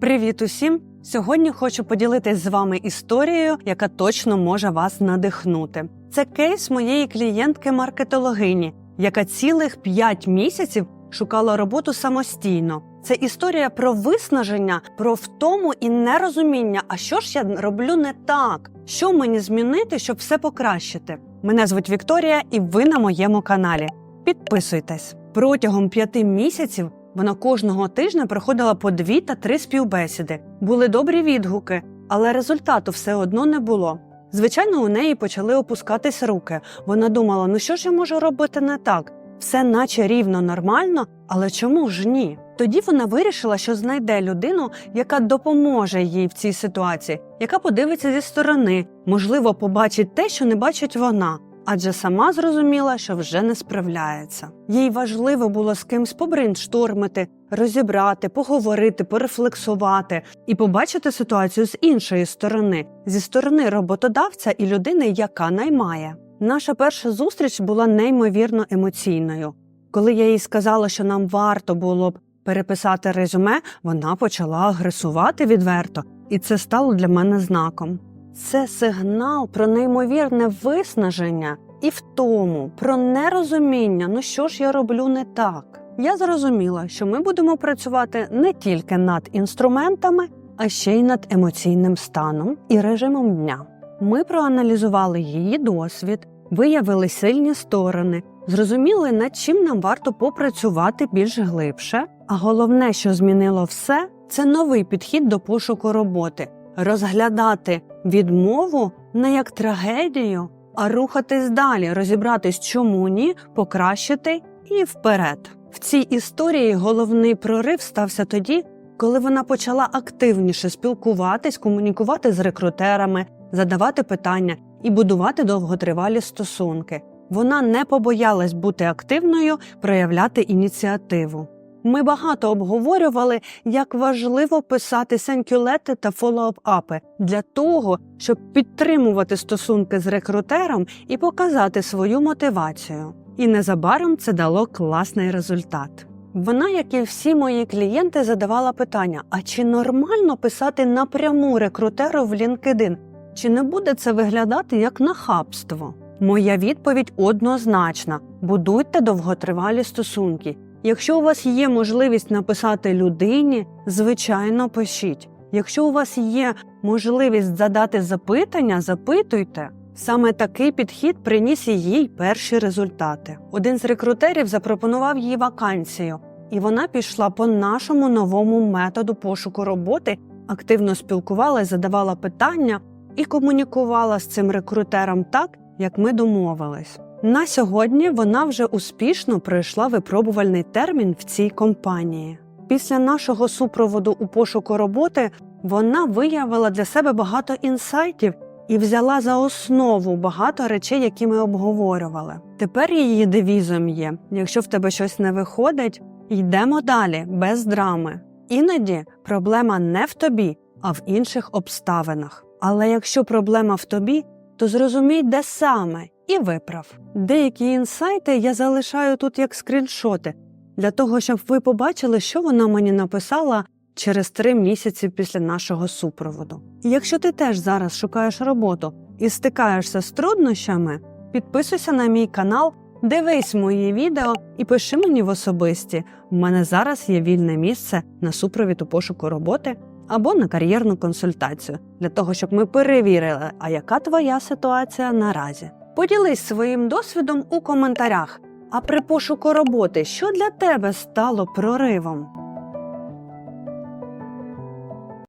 Привіт усім! Сьогодні хочу поділитись з вами історією, яка точно може вас надихнути. Це кейс моєї клієнтки-маркетологині, яка цілих 5 місяців шукала роботу самостійно. Це історія про виснаження, про втому і нерозуміння. А що ж я роблю не так? Що мені змінити, щоб все покращити? Мене звуть Вікторія, і ви на моєму каналі. Підписуйтесь протягом п'яти місяців. Вона кожного тижня проходила по дві та три співбесіди. Були добрі відгуки, але результату все одно не було. Звичайно, у неї почали опускатись руки. Вона думала: ну що ж я можу робити не так? Все наче рівно нормально, але чому ж ні? Тоді вона вирішила, що знайде людину, яка допоможе їй в цій ситуації, яка подивиться зі сторони, можливо, побачить те, що не бачить вона адже сама зрозуміла, що вже не справляється. Їй важливо було з кимсь побрейнштормити, розібрати, поговорити, порефлексувати і побачити ситуацію з іншої сторони, зі сторони роботодавця і людини, яка наймає. Наша перша зустріч була неймовірно емоційною. Коли я їй сказала, що нам варто було б переписати резюме, вона почала агресувати відверто, і це стало для мене знаком. Це сигнал про неймовірне виснаження і втому, про нерозуміння, ну що ж я роблю не так. Я зрозуміла, що ми будемо працювати не тільки над інструментами, а ще й над емоційним станом і режимом дня. Ми проаналізували її досвід, виявили сильні сторони, зрозуміли, над чим нам варто попрацювати більш глибше. А головне, що змінило все, це новий підхід до пошуку роботи розглядати відмову не як трагедію, а рухатись далі, розібратись, чому ні, покращити і вперед. В цій історії головний прорив стався тоді, коли вона почала активніше спілкуватись, комунікувати з рекрутерами, задавати питання і будувати довготривалі стосунки. Вона не побоялась бути активною, проявляти ініціативу. Ми багато обговорювали, як важливо писати сенкюлети та фоллоуап-апи для того, щоб підтримувати стосунки з рекрутером і показати свою мотивацію. І незабаром це дало класний результат. Вона, як і всі мої клієнти, задавала питання: а чи нормально писати напряму рекрутеру в LinkedIn? Чи не буде це виглядати як нахабство? Моя відповідь однозначна: будуйте довготривалі стосунки. Якщо у вас є можливість написати людині, звичайно, пишіть. Якщо у вас є можливість задати запитання, запитуйте. Саме такий підхід приніс їй перші результати. Один з рекрутерів запропонував їй вакансію, і вона пішла по нашому новому методу пошуку роботи, активно спілкувалася, задавала питання і комунікувала з цим рекрутером так, як ми домовились. На сьогодні вона вже успішно пройшла випробувальний термін в цій компанії. Після нашого супроводу у пошуку роботи вона виявила для себе багато інсайтів і взяла за основу багато речей, які ми обговорювали. Тепер її девізом є: якщо в тебе щось не виходить, йдемо далі без драми. Іноді проблема не в тобі, а в інших обставинах. Але якщо проблема в тобі, то зрозумій, де саме і виправ. Деякі інсайти я залишаю тут як скріншоти, для того, щоб ви побачили, що вона мені написала через три місяці після нашого супроводу. Якщо ти теж зараз шукаєш роботу і стикаєшся з труднощами, підписуйся на мій канал, дивись мої відео і пиши мені в особисті. У мене зараз є вільне місце на супровід у пошуку роботи або на кар'єрну консультацію, для того, щоб ми перевірили, а яка твоя ситуація наразі. Поділись своїм досвідом у коментарях. А при пошуку роботи, що для тебе стало проривом?